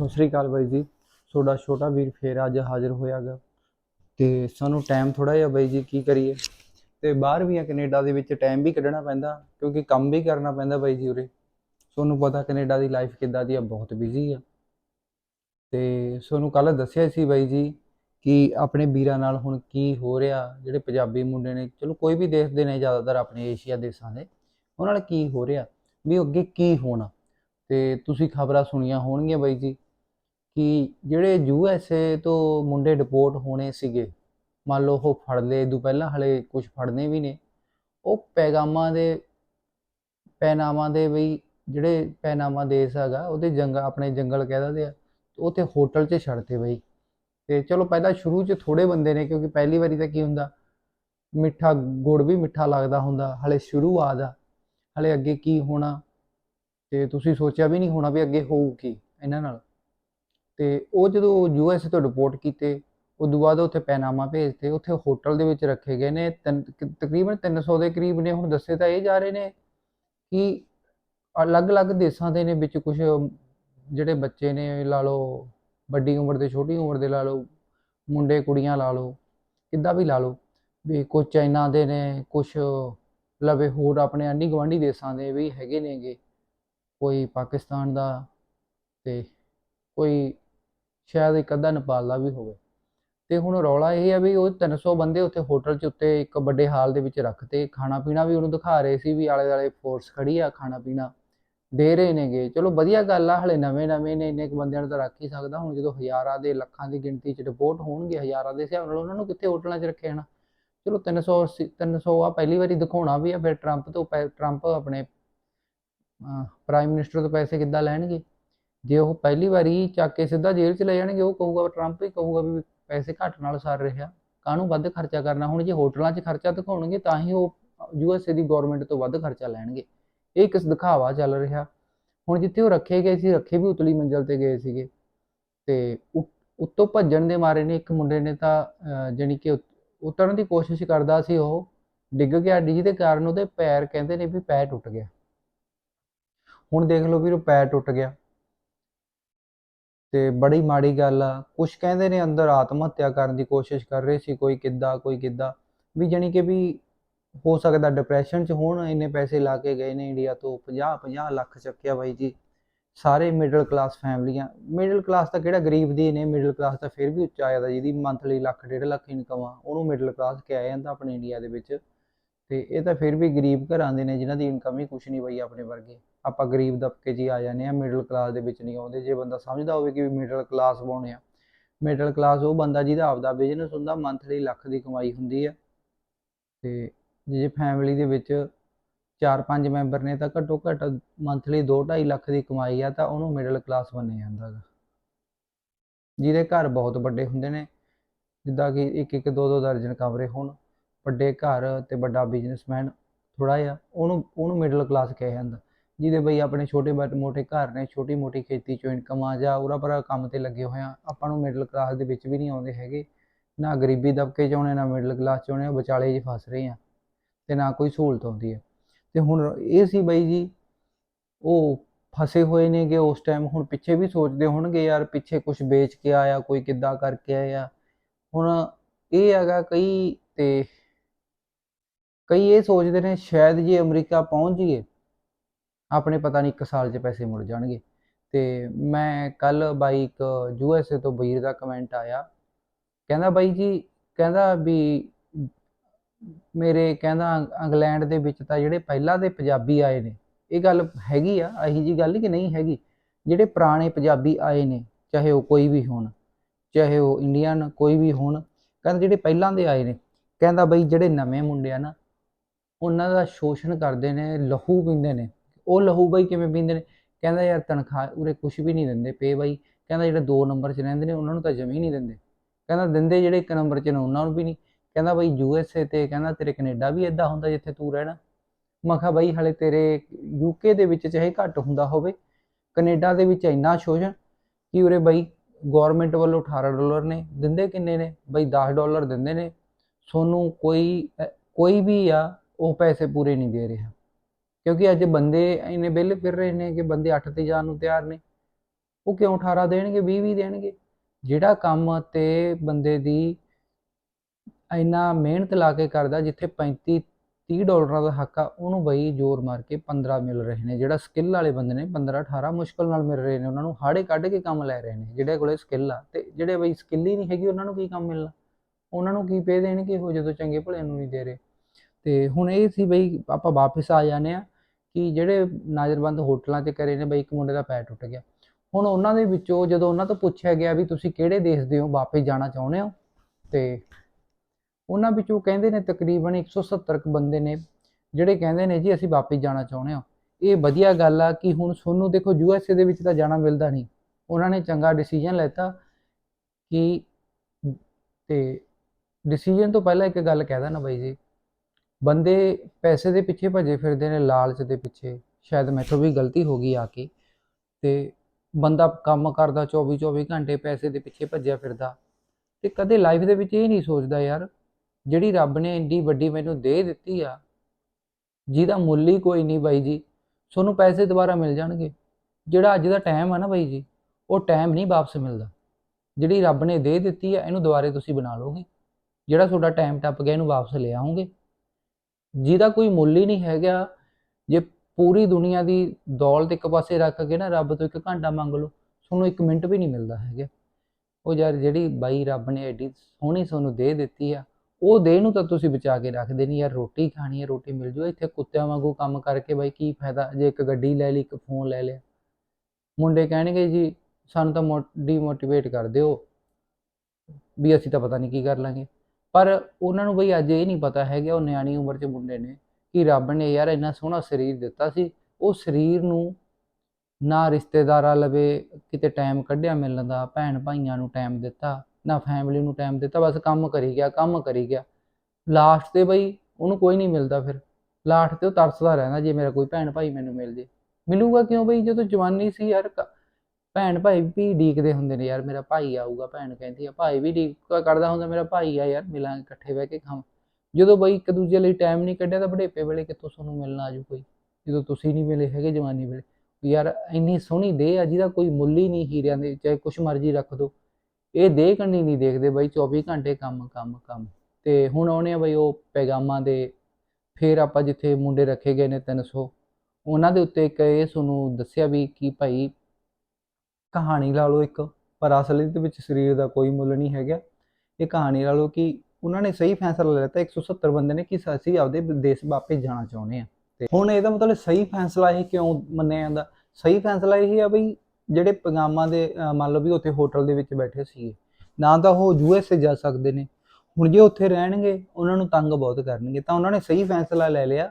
ਸਤਿ ਸ੍ਰੀ ਅਕਾਲ ਬਾਈ ਜੀ। ਤੁਹਾਡਾ ਛੋਟਾ ਵੀਰ ਫੇਰ ਅੱਜ ਹਾਜ਼ਰ ਹੋਇਆਗਾ। ਤੇ ਸਾਨੂੰ ਟਾਈਮ ਥੋੜਾ ਜਿਹਾ ਬਾਈ ਜੀ ਕੀ ਕਰੀਏ। ਤੇ ਬਾਹਰ ਵੀ ਆ, ਕੈਨੇਡਾ ਦੇ ਵਿੱਚ ਟਾਈਮ ਵੀ ਕੱਢਣਾ ਪੈਂਦਾ, ਕਿਉਂਕਿ ਕੰਮ ਵੀ ਕਰਨਾ ਪੈਂਦਾ ਬਾਈ ਜੀ ਉਰੇ। ਤੁਹਾਨੂੰ ਪਤਾ ਕੈਨੇਡਾ ਦੀ ਲਾਈਫ ਕਿੱਦਾਂ ਦੀ ਆ, ਬਹੁਤ ਬਿਜ਼ੀ ਆ। ਤੇ ਤੁਹਾਨੂੰ ਕੱਲ ਦੱਸਿਆ ਸੀ ਬਾਈ ਜੀ ਕਿ ਆਪਣੇ ਵੀਰਾਂ ਨਾਲ ਹੁਣ ਕੀ ਹੋ ਰਿਹਾ, ਜਿਹੜੇ ਪੰਜਾਬੀ ਮੁੰਡੇ ਨੇ। ਚਲੋ ਕੋਈ ਵੀ ਦੇਸ਼ ਦੇ ਨੇ ਜ਼ਿਆਦਾਤਰ ਆਪਣੇ ਏਸ਼ੀਆ ਦੇਸ਼ਾਂ ਦੇ। ਉਹਨਾਂ ਨਾਲ ਕੀ ਹੋ ਰਿਹਾ, ਵੀ ਅੱਗੇ ਕੀ ਹੋਣਾ। ਤੇ ਤੁਸੀਂ ਖਬਰਾਂ ਸੁਣੀਆਂ ਹੋਣਗੀਆਂ ਬਾਈ ਜੀ। ਕਿ ਜਿਹੜੇ ਯੂ ਐਸ ਏ ਤੋਂ ਮੁੰਡੇ ਡਿਪੋਰਟ ਹੋਣੇ ਸੀਗੇ, ਮੰਨ ਲਓ ਉਹ ਫੜ ਲਏ ਇਦੋਂ ਪਹਿਲਾਂ ਹਲੇ ਕੁਝ ਫੜਨੇ ਵੀ ਨੇ, ਉਹ ਪੈਗਾਮਾਂ ਦੇ, ਪੈਨਾਮਾ ਦੇ ਵੀ ਜਿਹੜੇ ਪੈਨਾਮਾ ਦੇਸ਼ ਹੈਗਾ ਉਹਦੇ ਜੰਗ, ਆਪਣੇ ਜੰਗਲ ਕਹਿ ਦਿੰਦੇ ਆ ਉੱਥੇ ਹੋਟਲ 'ਚ ਛੱਡਤੇ ਬਈ। ਤੇ ਚਲੋ ਪਹਿਲਾਂ ਸ਼ੁਰੂ 'ਚ ਥੋੜੇ ਬੰਦੇ ਨੇ, ਕਿਉਂਕਿ ਪਹਿਲੀ ਵਾਰੀ ਤਾਂ ਕੀ ਹੁੰਦਾ, ਮਿੱਠਾ ਗੁੜ ਵੀ ਮਿੱਠਾ ਲੱਗਦਾ ਹੁੰਦਾ, ਹਲੇ ਸ਼ੁਰੂਆਤ ਆ, ਹਲੇ ਅੱਗੇ ਕੀ ਹੋਣਾ, ਤੇ ਤੁਸੀਂ ਸੋਚਿਆ ਵੀ ਨਹੀਂ ਹੋਣਾ ਵੀ ਅੱਗੇ ਹੋਊ ਕੀ ਇਹਨਾਂ ਨਾਲ। ਤੇ ਉਹ ਜਦੋਂ ਯੂ ਐਸ ਤੋਂ ਰਿਪੋਰਟ ਕੀਤੇ, ਉਦੋਂ ਬਾਅਦ ਉੱਥੇ ਪੈਨਾਮਾ ਭੇਜਤੇ, ਉੱਥੇ ਹੋਟਲ ਦੇ ਵਿੱਚ ਰੱਖੇ ਗਏ ਨੇ, ਤਿੰਨ- ਕ- ਤਕਰੀਬਨ 300 ਦੇ ਕਰੀਬ ਨੇ, ਹੁਣ ਦੱਸੇ ਤਾਂ ਇਹ ਜਾ ਰਹੇ ਨੇ ਕਿ ਅਲੱਗ-ਅਲੱਗ ਦੇਸ਼ਾਂ ਦੇ ਨੇ ਵਿੱਚ ਕੁਝ ਜਿਹੜੇ ਬੱਚੇ ਨੇ, ਲਾ ਲਓ, ਵੱਡੀ ਉਮਰ ਦੇ, ਛੋਟੀ ਉਮਰ ਦੇ ਲਾ ਲਓ, ਮੁੰਡੇ, ਕੁੜੀਆਂ ਲਾ ਲਓ, ਕਿੱਦਾਂ ਵੀ ਲਾ ਲਓ, ਵੀ ਕੁਝ ਚਾਈਨਾ ਦੇ ਨੇ ਕੁਝ ਲਵੇ ਹੋਰ ਆਪਣੇ ਆਂਢੀ ਗੁਆਂਢੀ ਦੇਸ਼ਾਂ ਦੇ ਵੀ ਹੈਗੇ ਨੇਗੇ, ਕੋਈ ਪਾਕਿਸਤਾਨ ਦਾ ਤੇ ਕੋਈ ਸ਼ਾਇਦ ਇੱਕ ਅੱਧਾ ਨੇਪਾਲ ਦਾ ਵੀ ਹੋਵੇ। ਤੇ ਹੁਣ ਰੌਲਾ ਇਹ ਹੈ ਵੀ ਉਹ 300 ਬੰਦੇ ਉੱਥੇ ਹੋਟਲ 'ਚ ਉੱਤੇ ਇੱਕ ਵੱਡੇ ਹਾਲ ਦੇ ਵਿੱਚ ਰੱਖਤੇ। ਖਾਣਾ ਪੀਣਾ ਵੀ ਉਹਨੂੰ ਦਿਖਾ ਰਹੇ ਸੀ ਵੀ ਆਲੇ ਦੁਆਲੇ ਫੋਰਸ ਖੜੀ ਆ ਖਾਣਾ ਪੀਣਾ ਦੇ ਰਹੇ ਨੇਗੇ। ਚਲੋ ਵਧੀਆ ਗੱਲ ਆ, ਹਲੇ ਨਵੇਂ ਨਵੇਂ ਨੇ, ਇੰਨੇ ਕੁ ਬੰਦਿਆਂ ਨੂੰ ਤਾਂ ਰੱਖ ਹੀ ਸਕਦਾ। ਹੁਣ ਜਦੋਂ ਹਜ਼ਾਰਾਂ ਦੇ ਲੱਖਾਂ ਦੀ ਗਿਣਤੀ 'ਚ ਰਿਪੋਰਟ ਹੋਣਗੇ, ਹਜ਼ਾਰਾਂ ਦੇ ਹਿਸਾਬ ਨਾਲ ਉਹਨਾਂ ਨੂੰ ਕਿੱਥੇ ਹੋਟਲਾਂ 'ਚ ਰੱਖੇ ਹਨਾ ਚਲੋ 300 ਅੱਸੀ- 300 ਆ, ਪਹਿਲੀ ਵਾਰੀ ਦਿਖਾਉਣਾ ਵੀ ਆ, ਫਿਰ ਟਰੰਪ ਤੋਂ ਪੈ- ਟਰੰਪ ਆਪਣੇ ਪ੍ਰਾਈਮ ਮਿਨਿਸਟਰ ਤੋਂ ਪੈਸੇ ਕਿੱਦਾਂ ਲੈਣਗੇ? ਜੇ ਉਹ ਪਹਿਲੀ ਵਾਰੀ ਚੱਕ ਕੇ ਸਿੱਧਾ ਜੇਲ੍ਹ 'ਚ ਲੈ ਜਾਣਗੇ ਉਹ ਕਹੂਗਾ ਟਰੰਪ ਹੀ ਕਹੂਗਾ ਵੀ ਪੈਸੇ ਘੱਟ ਨਾਲ ਸਰ ਰਿਹਾ। ਕਾਹਨੂੰ ਵੱਧ ਖਰਚਾ ਕਰਨਾ? ਹੁਣ ਜੇ ਹੋਟਲਾਂ 'ਚ ਖਰਚਾ ਦਿਖਾਉਣਗੇ ਤਾਂ ਹੀ ਉਹ ਯੂ ਐਸ ਏ ਦੀ ਗਵਰਨਮੈਂਟ ਤੋਂ ਵੱਧ ਖਰਚਾ ਲੈਣਗੇ। ਇਹ ਇੱਕ ਦਿਖਾਵਾ ਚੱਲ ਰਿਹਾ। ਹੁਣ ਜਿੱਥੇ ਉਹ ਰੱਖੇ ਗਏ ਸੀ ਰੱਖੇ ਵੀ ਉਤਲੀ ਮੰਜ਼ਲ ਤੇ ਗਏ ਸੀਗੇ। ਤੇ ਉੱਤੋਂ ਭੱਜਣ ਦੇ ਮਾਰੇ ਨੇ ਇੱਕ ਮੁੰਡੇ ਨੇ ਤਾਂ ਅਹ, ਜਾਣੀ ਕਿ ਉਤਰਨ ਦੀ ਕੋਸ਼ਿਸ਼ ਕਰਦਾ ਸੀ ਉਹ। ਡਿੱਗ ਗਿਆ ਜਿਹਦੇ ਕਾਰਨ ਉਹਦੇ ਪੈਰ ਕਹਿੰਦੇ ਨੇ ਵੀ ਪੈਰ ਟੁੱਟ ਗਿਆ। ਹੁਣ ਦੇਖ ਲਓ ਵੀ ਉਹ ਪੈਰ ਟੁੱਟ ਗਿਆ। ਤੇ ਬੜੀ ਮਾੜੀ ਗੱਲ ਆ। ਕੁਝ ਕਹਿੰਦੇ ਨੇ ਅੰਦਰ ਆਤਮ ਹੱਤਿਆ ਕਰਨ ਦੀ ਕੋਸ਼ਿਸ਼ ਕਰ ਰਹੇ ਸੀ, ਕੋਈ ਕਿੱਦਾਂ ਕੋਈ ਕਿੱਦਾਂ। ਵੀ ਜਾਣੀ ਕਿ ਵੀ ਹੋ ਸਕਦਾ ਡਿਪਰੈਸ਼ਨ 'ਚ ਹੋਣ, ਇੰਨੇ ਪੈਸੇ ਲਾ ਕੇ ਗਏ ਨੇ ਇੰਡੀਆ ਤੋਂ 50 50 ਲੱਖ ਚੱਕਿਆ ਬਾਈ ਜੀ। ਸਾਰੇ ਮਿਡਲ ਕਲਾਸ ਫੈਮਲੀਆਂ ਮਿਡਲ ਕਲਾਸ ਤਾਂ ਕਿਹੜਾ ਗਰੀਬ ਦੀ ਨੇ ਮਿਡਲ ਕਲਾਸ ਤਾਂ ਫਿਰ ਵੀ ਉੱਚਾ ਆ ਜਾਂਦਾ ਜਿਹਦੀ ਮੰਥਲੀ ਲੱਖ, ਡੇਢ ਲੱਖ ਇਨਕਮ ਆ, ਉਹਨੂੰ ਮਿਡਲ ਕਲਾਸ ਕਿਹਾ ਜਾਂਦਾ ਆਪਣੇ ਇੰਡੀਆ ਦੇ ਵਿੱਚ। ਤੇ ਇਹ ਤਾਂ ਫਿਰ ਵੀ ਗਰੀਬ ਘਰਾਂ ਦੇ ਨੇ, ਜਿਨ੍ਹਾਂ ਦੀ ਇਨਕਮ ਹੀ ਕੁਛ ਨਹੀਂ ਬਈ ਆਪਣੇ ਵਰਗੇ। ਆਪਾਂ ਗਰੀਬ ਦਬਕੇ 'ਚ ਹੀ ਆ ਜਾਂਦੇ ਆ ਮਿਡਲ ਕਲਾਸ ਦੇ ਵਿੱਚ ਨਹੀਂ ਆਉਂਦੇ। ਜੇ ਬੰਦਾ ਸਮਝਦਾ ਹੋਵੇ ਕਿ ਮਿਡਲ ਕਲਾਸ ਬਣਾਉਣੇ ਆ ਮਿਡਲ ਕਲਾਸ ਉਹ ਬੰਦਾ ਜਿਹਦਾ ਆਪਦਾ ਬਿਜ਼ਨਸ ਹੁੰਦਾ ਮੰਥਲੀ ਲੱਖ ਦੀ ਕਮਾਈ ਹੁੰਦੀ ਆ। ਤੇ ਜੇ ਫੈਮਿਲੀ ਦੇ ਵਿੱਚ 4-5 ਮੈਂਬਰ ਨੇ, ਤਾਂ ਘੱਟੋ ਘੱਟ ਮੰਥਲੀ 2-2.5 ਲੱਖ ਦੀ ਕਮਾਈ ਆ, ਤਾਂ ਉਹਨੂੰ ਮਿਡਲ ਕਲਾਸ ਮੰਨਿਆ ਜਾਂਦਾ ਗਾ। ਜਿਹਦੇ ਘਰ ਬਹੁਤ ਵੱਡੇ ਹੁੰਦੇ ਨੇ, ਜਿੱਦਾਂ ਕਿ ਇੱਕ ਇੱਕ ਦੋ ਦੋ ਦਰਜਨ ਕਮਰੇ ਹੋਣ। ਵੱਡੇ ਘਰ ਤੇ ਵੱਡਾ ਬਿਜ਼ਨਸਮੈਨ ਥੋੜਾ ਜਿਹਾ, ਉਹਨੂੰ ਉਹਨੂੰ ਮਿਡਲ ਕਲਾਸ ਕਿਹਾ ਜਾਂਦਾ। ਜਿਹਦੇ ਬਈ ਆਪਣੇ ਛੋਟੇ ਬਟ ਮੋਟੇ ਘਰ ਨੇ, ਛੋਟੀ ਮੋਟੀ ਖੇਤੀ ਚੋਂ ਇਨਕਮ ਆ ਜਾ ਉਰਾ ਪਰਾ ਕੰਮ ਤੇ ਲੱਗੇ ਹੋਏ ਆ, ਆਪਾਂ ਨੂੰ ਮਿਡਲ ਕਲਾਸ ਦੇ ਵਿੱਚ ਵੀ ਨਹੀਂ ਆਉਂਦੇ ਹੈਗੇ। ਨਾ ਗਰੀਬੀ ਦਬਕੇ ਚ ਆਉਣੇ, ਨਾ ਮਿਡਲ ਕਲਾਸ ਚ ਆਉਣੇ ਵਿਚਾਲੇ 'ਚ ਫਸ ਰਹੇ ਆ, ਤੇ ਨਾ ਕੋਈ ਸਹੂਲਤ ਆਉਂਦੀ ਹੈ ਤੇ ਹੁਣ ਇਹ ਸੀ ਬਈ ਜੀ, ਉਹ ਫਸੇ ਹੋਏ ਨੇਗੇ ਉਸ ਟਾਈਮ ਹੁਣ ਪਿੱਛੇ ਵੀ ਸੋਚਦੇ ਹੋਣਗੇ, ਯਾਰ ਪਿੱਛੇ ਕੁਝ ਵੇਚ ਕੇ ਆਇਆ, ਕੋਈ ਕਿੱਦਾਂ ਕਰਕੇ ਆਇਆ। ਹੁਣ ਇਹ ਹੈਗਾ ਕਈ, ਤੇ ਕਈ ਇਹ ਸੋਚਦੇ ਨੇ ਸ਼ਾਇਦ ਜੇ ਅਮਰੀਕਾ ਪਹੁੰਚ ਜਾਈਏ, ਆਪਣੇ ਪਤਾ ਨਹੀਂ ਇੱਕ ਸਾਲ 'ਚ ਪੈਸੇ ਮੁੜ ਜਾਣਗੇ। ਤੇ ਮੈਂ ਕੱਲ ਬਾਈ ਇੱਕ ਯੂ ਐਸ ਏ ਤੋਂ ਵੀਰ ਦਾ ਕਮੈਂਟ ਆਇਆ। ਕਹਿੰਦਾ ਬਾਈ ਜੀ, ਕਹਿੰਦਾ ਵੀ ਮੇਰੇ ਕਹਿੰਦਾ ਇੰਗਲੈਂਡ ਦੇ ਵਿੱਚ ਤਾਂ ਜਿਹੜੇ ਪਹਿਲਾਂ ਦੇ ਪੰਜਾਬੀ ਆਏ ਨੇ, ਇਹ ਗੱਲ ਹੈਗੀ ਆ, ਇਹੀ ਜੀ ਗੱਲ ਕਿ ਨਹੀਂ ਹੈਗੀ? ਜਿਹੜੇ ਪੁਰਾਣੇ ਪੰਜਾਬੀ ਆਏ ਨੇ, ਚਾਹੇ ਉਹ ਕੋਈ ਵੀ ਹੋਣ, ਚਾਹੇ ਉਹ ਇੰਡੀਅਨ ਕੋਈ ਵੀ ਹੋਣ, ਕਹਿੰਦਾ ਜਿਹੜੇ ਪਹਿਲਾਂ ਦੇ ਆਏ ਨੇ, ਕਹਿੰਦਾ ਬਈ ਜਿਹੜੇ ਨਵੇਂ ਮੁੰਡੇ ਆ ਨਾ ਉਹਨਾਂ ਦਾ ਸ਼ੋਸ਼ਣ ਕਰਦੇ ਨੇ, ਲਹੂ ਪੀਂਦੇ ਨੇ। ਉਹ ਲਹੂ ਬਾਈ ਕਿਵੇਂ ਪੀਂਦੇ ਨੇ? ਕਹਿੰਦਾ ਯਾਰ ਤਨਖਾਹ ਉਰੇ ਕੁਝ ਵੀ ਨਹੀਂ ਦਿੰਦੇ ਪੇ ਬਾਈ। ਕਹਿੰਦਾ ਜਿਹੜੇ 2 ਨੰਬਰ 'ਚ ਰਹਿੰਦੇ ਨੇ, ਉਹਨਾਂ ਨੂੰ ਤਾਂ ਜਮੀ ਨਹੀਂ ਦਿੰਦੇ। ਕਹਿੰਦਾ ਦਿੰਦੇ ਜਿਹੜੇ 1 ਨੰਬਰ 'ਚ ਨੇ, ਉਹਨਾਂ ਨੂੰ ਵੀ ਨਹੀਂ। ਕਹਿੰਦਾ ਬਾਈ ਯੂ ਐਸ ਏ ਤੇ, ਕਹਿੰਦਾ ਤੇਰੇ ਕੈਨੇਡਾ ਵੀ ਇਦਾਂ ਹੁੰਦਾ ਜਿੱਥੇ ਤੂੰ ਰਹਿਣਾ। ਮੈਂ ਕਿਹਾ ਬਈ ਹਲੇ ਤੇਰੇ ਯੂਕੇ ਦੇ ਵਿੱਚ ਚਾਹੇ ਘੱਟ ਹੁੰਦਾ ਹੋਵੇ, ਕੈਨੇਡਾ ਦੇ ਵਿੱਚ ਇੰਨਾ ਸ਼ੋਸ਼ਣ ਕਿ ਉਰੇ ਬਾਈ ਗਵਰਨਮੈਂਟ ਵੱਲੋਂ 18 ਡਾਲਰ ਨੇ, ਦਿੰਦੇ ਕਿੰਨੇ ਨੇ? ਬਈ 10 ਡਾਲਰ ਦਿੰਦੇ ਨੇ। ਸੋਨੂੰ ਕੋਈ ਕੋਈ ਵੀ ਆ ਉਹ ਪੈਸੇ ਪੂਰੇ ਨਹੀਂ ਦੇ ਰਿਹਾ। ਕਿਉਂਕਿ ਅੱਜ ਬੰਦੇ ਇੰਨੇ ਵਿਹਲੇ ਫਿਰ ਰਹੇ ਨੇ ਕਿ ਬੰਦੇ ਅੱਠ ਤੇ ਜਾਣ ਨੂੰ ਤਿਆਰ ਨੇ। ਉਹ ਕਿਉਂ 18 ਦੇਣਗੇ 20 20 ਦੇਣਗੇ? ਜਿਹੜਾ ਕੰਮ ਤੇ ਬੰਦੇ ਦੀ ਇੰਨਾ ਮਿਹਨਤ ਲਾ ਕੇ ਕਰਦਾ, ਜਿੱਥੇ 35 30 ਡਾਲਰਾਂ ਦਾ ਹੱਕ ਆ, ਉਹਨੂੰ ਬਈ ਜ਼ੋਰ ਮਾਰ ਕੇ 15 ਮਿਲ ਰਹੇ ਨੇ। ਜਿਹੜਾ ਸਕਿੱਲ ਵਾਲੇ ਬੰਦੇ ਨੇ 15 18 ਮੁਸ਼ਕਲ ਨਾਲ ਮਿਲ ਰਹੇ ਨੇ, ਉਹਨਾਂ ਨੂੰ ਹਾੜੇ ਕੱਢ ਕੇ ਕੰਮ ਲੈ ਰਹੇ ਨੇ, ਜਿਹੜੇ ਕੋਲੇ ਸਕਿੱਲ ਆ। ਤੇ ਜਿਹੜੇ ਬਈ ਸਕਿੱਲ ਹੀ ਨਹੀਂ ਹੈਗੀ, ਉਹਨਾਂ ਨੂੰ ਕੀ ਕੰਮ ਮਿਲਣਾ? ਉਹਨਾਂ ਨੂੰ ਕੀ ਪੇ ਦੇਣਗੇ? ਉਹ ਜਦੋਂ ਚੰਗੇ ਭਲੇ ਨੂੰ ਨਹੀਂ ਦੇ ਰਹੇ। ਤੇ ਹੁਣ ਇਹ ਸੀ ਬਈ ਆਪਾਂ ਵਾਪਸ ਆ ਜਾਂਦੇ ਆ ਕਿ ਜਿਹੜੇ ਨਜ਼ਰਬੰਦ ਹੋਟਲਾਂ 'ਚ ਕਰੇ ਨੇ ਬਈ ਇੱਕ ਮੁੰਡੇ ਦਾ ਪੈਰ ਟੁੱਟ ਗਿਆ। ਹੁਣ ਉਹਨਾਂ ਦੇ ਵਿੱਚੋਂ ਜਦੋਂ ਉਹਨਾਂ ਤੋਂ ਪੁੱਛਿਆ ਗਿਆ ਵੀ ਤੁਸੀਂ ਕਿਹੜੇ ਦੇਸ਼ ਦੇ ਹੋ, ਵਾਪਸ ਜਾਣਾ ਚਾਹੁੰਦੇ ਹੋ? ਤੇ ਉਹਨਾਂ ਵਿੱਚੋਂ ਕਹਿੰਦੇ ਨੇ ਤਕਰੀਬਨ 170 ਕੁ ਬੰਦੇ ਨੇ ਜਿਹੜੇ ਕਹਿੰਦੇ ਨੇ ਜੀ ਅਸੀਂ ਵਾਪਸ ਜਾਣਾ ਚਾਹੁੰਦੇ ਹਾਂ। ਇਹ ਵਧੀਆ ਗੱਲ ਆ ਕਿ ਹੁਣ ਤੁਹਾਨੂੰ ਦੇਖੋ ਯੂ ਐੱਸ ਏ ਦੇ ਵਿੱਚ ਤਾਂ ਜਾਣਾ ਮਿਲਦਾ ਨਹੀਂ। ਉਹਨਾਂ ਨੇ ਚੰਗਾ ਡਿਸੀਜਨ ਲੈਤਾ ਕਿ ਤੇ ਡਿਸੀਜਨ ਤੋਂ ਪਹਿਲਾਂ ਇੱਕ ਗੱਲ ਕਹਿ ਦੇਣਾ ਬਾਈ ਜੀ ਬੰਦੇ ਪੈਸੇ ਦੇ ਪਿੱਛੇ ਭੱਜੇ ਫਿਰਦੇ ਨੇ, ਲਾਲਚ ਦੇ ਪਿੱਛੇ। ਸ਼ਾਇਦ ਮੈਥੋਂ ਵੀ ਗਲਤੀ ਹੋ ਗਈ ਆ ਕੇ। ਤੇ ਬੰਦਾ ਕੰਮ ਕਰਦਾ 24 24 ਘੰਟੇ ਪੈਸੇ ਦੇ ਪਿੱਛੇ ਭੱਜਿਆ ਫਿਰਦਾ। ਤੇ ਕਦੇ ਲਾਈਫ ਦੇ ਵਿੱਚ ਇਹ ਨਹੀਂ ਸੋਚਦਾ ਯਾਰ, ਜਿਹੜੀ ਰੱਬ ਨੇ ਇੰਨੀ ਵੱਡੀ ਮੈਨੂੰ ਦੇ ਦਿੱਤੀ ਆ, ਜਿਹਦਾ ਮੁੱਲ ਹੀ ਕੋਈ ਨਹੀਂ ਬਾਈ ਜੀ ਤੁਹਾਨੂੰ ਪੈਸੇ ਦੁਬਾਰਾ ਮਿਲ ਜਾਣਗੇ। ਜਿਹੜਾ ਅੱਜ ਦਾ ਟਾਈਮ ਆ ਨਾ ਬਾਈ ਜੀ, ਉਹ ਟਾਈਮ ਨਹੀਂ ਵਾਪਸ ਮਿਲਦਾ। ਜਿਹੜੀ ਰੱਬ ਨੇ ਦੇ ਦਿੱਤੀ ਆ, ਇਹਨੂੰ ਦੁਬਾਰੇ ਤੁਸੀਂ ਬਣਾ ਲਓਗੇ। ਜਿਹੜਾ ਤੁਹਾਡਾ ਟਾਈਮ ਟੱਪ ਗਿਆ, ਇਹਨੂੰ ਵਾਪਸ ਲੈ ਆਓਗੇ। ਜਿਹਦਾ ਕੋਈ ਮੁੱਲ ਹੀ ਨਹੀਂ ਹੈਗਾ, ਜੇ ਪੂਰੀ ਦੁਨੀਆ ਦੀ ਦੌਲਤ ਇੱਕ ਪਾਸੇ ਰੱਖ ਕੇ ਨਾ ਰੱਬ ਤੋਂ ਇੱਕ ਘੰਟਾ ਮੰਗ ਲਓ, ਤੁਹਾਨੂੰ ਇੱਕ ਮਿੰਟ ਵੀ ਨਹੀਂ ਮਿਲਦਾ ਹੈਗਾ। ਉਹ ਯਾਰ ਜਿਹੜੀ ਬਾਈ ਰੱਬ ਨੇ ਐਡੀ ਸੋਹਣੀ ਤੁਹਾਨੂੰ ਦੇ ਦਿੱਤੀ ਆ, ਉਹ ਦੇਹ ਨੂੰ ਤਾਂ ਤੁਸੀਂ ਬਚਾ ਕੇ ਰੱਖਦੇ ਨਹੀਂ ਯਾਰ, ਰੋਟੀ ਖਾਣੀ ਹੈ, ਰੋਟੀ ਮਿਲ ਜੂ, ਇੱਥੇ ਕੁੱਤਿਆਂ ਵਾਂਗੂ ਕੰਮ ਕਰਕੇ ਬਾਈ ਕੀ ਫਾਇਦਾ, ਜੇ ਇੱਕ ਗੱਡੀ ਲੈ ਲਈ, ਇੱਕ ਫੋਨ ਲੈ ਲਿਆ। ਮੁੰਡੇ ਕਹਿਣਗੇ ਜੀ, ਸਾਨੂੰ ਤਾਂ ਡੀਮੋਟੀਵੇਟ ਕਰ ਦਿਓ, ਵੀ ਅਸੀਂ ਤਾਂ ਪਤਾ ਨਹੀਂ ਕੀ ਕਰ ਲਾਂਗੇ। ਪਰ ਉਹਨਾਂ ਨੂੰ ਬਈ ਅੱਜ ਇਹ ਨਹੀਂ ਪਤਾ ਹੈਗਾ, ਉਹ ਨਿਆਣੀ ਉਮਰ 'ਚ ਮੁੰਡੇ ਨੇ, ਕਿ ਰੱਬ ਨੇ ਯਾਰ ਇੰਨਾ ਸੋਹਣਾ ਸਰੀਰ ਦਿੱਤਾ ਸੀ, ਉਹ ਸਰੀਰ ਨੂੰ ਨਾ ਰਿਸ਼ਤੇਦਾਰਾਂ ਲਵੇ, ਕਿਤੇ ਟਾਈਮ ਕੱਢਿਆ ਮਿਲਣ ਦਾ, ਭੈਣ ਭਾਈਆਂ ਨੂੰ ਟਾਈਮ ਦਿੱਤਾ, ਨਾ ਫੈਮਿਲੀ ਨੂੰ ਟਾਈਮ ਦਿੱਤਾ, ਬਸ ਕੰਮ ਕਰੀ ਗਿਆ, ਕੰਮ ਕਰੀ ਗਿਆ। ਲਾਸਟ ਤੇ ਬਈ ਉਹਨੂੰ ਕੋਈ ਨਹੀਂ ਮਿਲਦਾ ਫਿਰ। ਲਾਸਟ ਤੇ ਉਹ ਤਰਸਦਾ ਰਹਿੰਦਾ, ਜੇ ਮੇਰਾ ਕੋਈ ਭੈਣ ਭਾਈ ਮੈਨੂੰ ਮਿਲ ਜੇ। ਮਿਲੂਗਾ ਕਿਉਂ ਬਈ? ਜਦੋਂ ਜਵਾਨੀ ਸੀ ਯਾਰ ਭੈਣ ਭਾਈ ਵੀ ਡੀਕਦੇ ਹੁੰਦੇ ਨੇ ਯਾਰ, ਮੇਰਾ ਭਾਈ ਆਊਗਾ ਭੈਣ ਕਹਿੰਦੀ ਆ, ਭਾਈ ਵੀ ਡੀਕ ਕਰਦਾ ਹੁੰਦਾ, ਮੇਰਾ ਭਾਈ ਆ ਯਾਰ, ਮਿਲਾਂਗੇ ਇਕੱਠੇ ਬਹਿ ਕੇ ਖਾਵਾਂ। ਜਦੋਂ ਬਈ ਇੱਕ ਦੂਜੇ ਲਈ ਟਾਈਮ ਨਹੀਂ ਕੱਢਿਆ ਤਾਂ ਬੁਢੇਪੇ ਵੇਲੇ ਕਿੱਥੋਂ ਤੁਹਾਨੂੰ ਮਿਲਣਾ ਆਜੂ ਕੋਈ? ਜਦੋਂ ਤੁਸੀਂ ਨਹੀਂ ਮਿਲੇ ਹੈਗੇ ਜਵਾਨੀ ਵੇਲੇ। ਯਾਰ ਇੰਨੀ ਸੋਹਣੀ ਦੇਹ ਆ ਜਿਹਦਾ ਕੋਈ ਮੁੱਲ ਹੀ ਨਹੀਂ ਹੀਰਿਆਂ ਦੇ, ਚਾਹੇ ਕੁਛ ਮਰਜ਼ੀ ਰੱਖ ਦੋ। ਇਹ ਦੇਹ ਕੰਨੀ ਨਹੀਂ ਦੇਖਦੇ ਬਾਈ 24 ਘੰਟੇ ਕੰਮ ਕੰਮ ਕੰਮ। ਤੇ ਹੁਣ ਆਉਣੇ ਆ ਬਈ ਉਹ ਪੈਗਾਮਾਂ ਦੇ, ਫਿਰ ਆਪਾਂ ਜਿੱਥੇ ਮੁੰਡੇ ਰੱਖੇ ਗਏ ਨੇ 300 ਉਹਨਾਂ ਦੇ ਉੱਤੇ ਇੱਕ ਇਹ ਤੁਹਾਨੂੰ ਦੱਸਿਆ ਵੀ ਕਿ ਭਾਈ ਕਹਾਣੀ ਲਾ ਲਓ ਇੱਕ, ਪਰ ਅਸਲ ਦੇ ਵਿੱਚ ਸਰੀਰ ਦਾ ਕੋਈ ਮੁੱਲ ਨਹੀਂ ਹੈਗਾ। ਇਹ ਕਹਾਣੀ ਲਾ ਲਓ ਕਿ ਉਹਨਾਂ ਨੇ ਸਹੀ ਫੈਸਲਾ ਲੈ ਲਿਆ 170 ਬੰਦੇ ਨੇ ਕਿ ਅਸੀਂ ਆਪਦੇ ਦੇਸ਼ ਵਾਪਸ ਜਾਣਾ ਚਾਹੁੰਦੇ ਆ ਤੇ ਹੁਣ ਇਹਦਾ ਮਤਲਬ ਸਹੀ ਫੈਸਲਾ ਇਹ ਕਿਉਂ ਮੰਨਿਆ ਜਾਂਦਾ? ਸਹੀ ਫੈਸਲਾ ਇਹ ਆ ਬਈ ਜਿਹੜੇ ਪੈਗਾਮਾਂ ਦੇ ਮੰਨ ਲਓ ਵੀ ਉੱਥੇ ਹੋਟਲ ਦੇ ਵਿੱਚ ਬੈਠੇ ਸੀਗੇ, ਨਾ ਤਾਂ ਉਹ ਯੂਐਸਏ ਜਾ ਸਕਦੇ ਨੇ। ਹੁਣ ਜੇ ਉੱਥੇ ਰਹਿਣਗੇ, ਉਹਨਾਂ ਨੂੰ ਤੰਗ ਬਹੁਤ ਕਰਨਗੇ, ਤਾਂ ਉਹਨਾਂ ਨੇ ਸਹੀ ਫੈਸਲਾ ਲੈ ਲਿਆ।